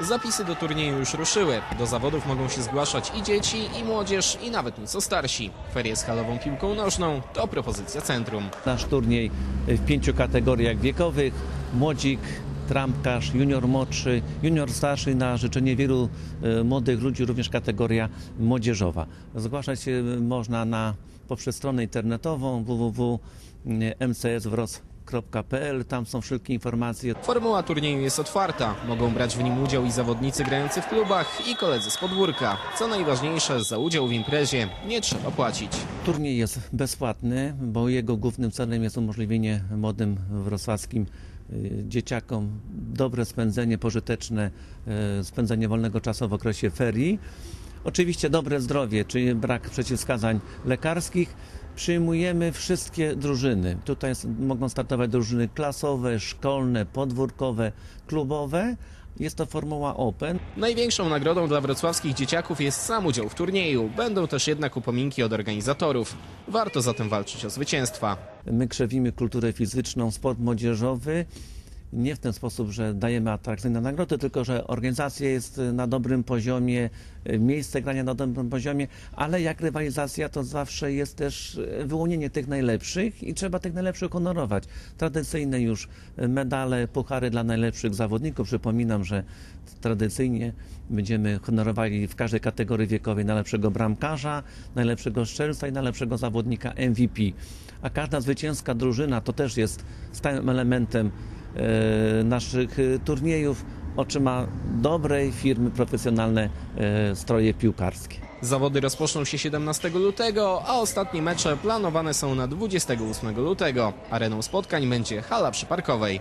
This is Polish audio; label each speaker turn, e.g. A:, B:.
A: Zapisy do turnieju już ruszyły. Do zawodów mogą się zgłaszać i dzieci, i młodzież, i nawet nieco starsi. Ferie z halową piłką nożną to propozycja centrum.
B: Nasz turniej w pięciu kategoriach wiekowych. Młodzik, trampkarz, junior młodszy, junior starszy na życzenie wielu e, młodych ludzi, również kategoria młodzieżowa. Zgłaszać się można na, poprzez stronę internetową www.mcswros.pl. Tam są wszelkie informacje.
A: Formuła turnieju jest otwarta. Mogą brać w nim udział i zawodnicy grający w klubach, i koledzy z podwórka. Co najważniejsze, za udział w imprezie nie trzeba płacić.
B: Turniej jest bezpłatny, bo jego głównym celem jest umożliwienie młodym wrocławskim y, dzieciakom dobre spędzenie, pożyteczne y, spędzenie wolnego czasu w okresie ferii. Oczywiście dobre zdrowie, czyli brak przeciwwskazań lekarskich. Przyjmujemy wszystkie drużyny. Tutaj mogą startować drużyny klasowe, szkolne, podwórkowe, klubowe. Jest to formuła open.
A: Największą nagrodą dla wrocławskich dzieciaków jest sam udział w turnieju. Będą też jednak upominki od organizatorów. Warto zatem walczyć o zwycięstwa.
B: My krzewimy kulturę fizyczną, sport młodzieżowy. Nie w ten sposób, że dajemy atrakcyjne nagrody, tylko że organizacja jest na dobrym poziomie, miejsce grania na dobrym poziomie, ale jak rywalizacja, to zawsze jest też wyłonienie tych najlepszych i trzeba tych najlepszych honorować. Tradycyjne już medale, puchary dla najlepszych zawodników. Przypominam, że tradycyjnie będziemy honorowali w każdej kategorii wiekowej najlepszego bramkarza, najlepszego strzelca i najlepszego zawodnika MVP. A każda zwycięska drużyna to też jest stałym elementem naszych e, turniejów. Otrzyma dobrej firmy profesjonalne e, stroje piłkarskie.
A: Zawody rozpoczną się 17 lutego, a ostatnie mecze planowane są na 28 lutego. Areną spotkań będzie hala przyparkowej.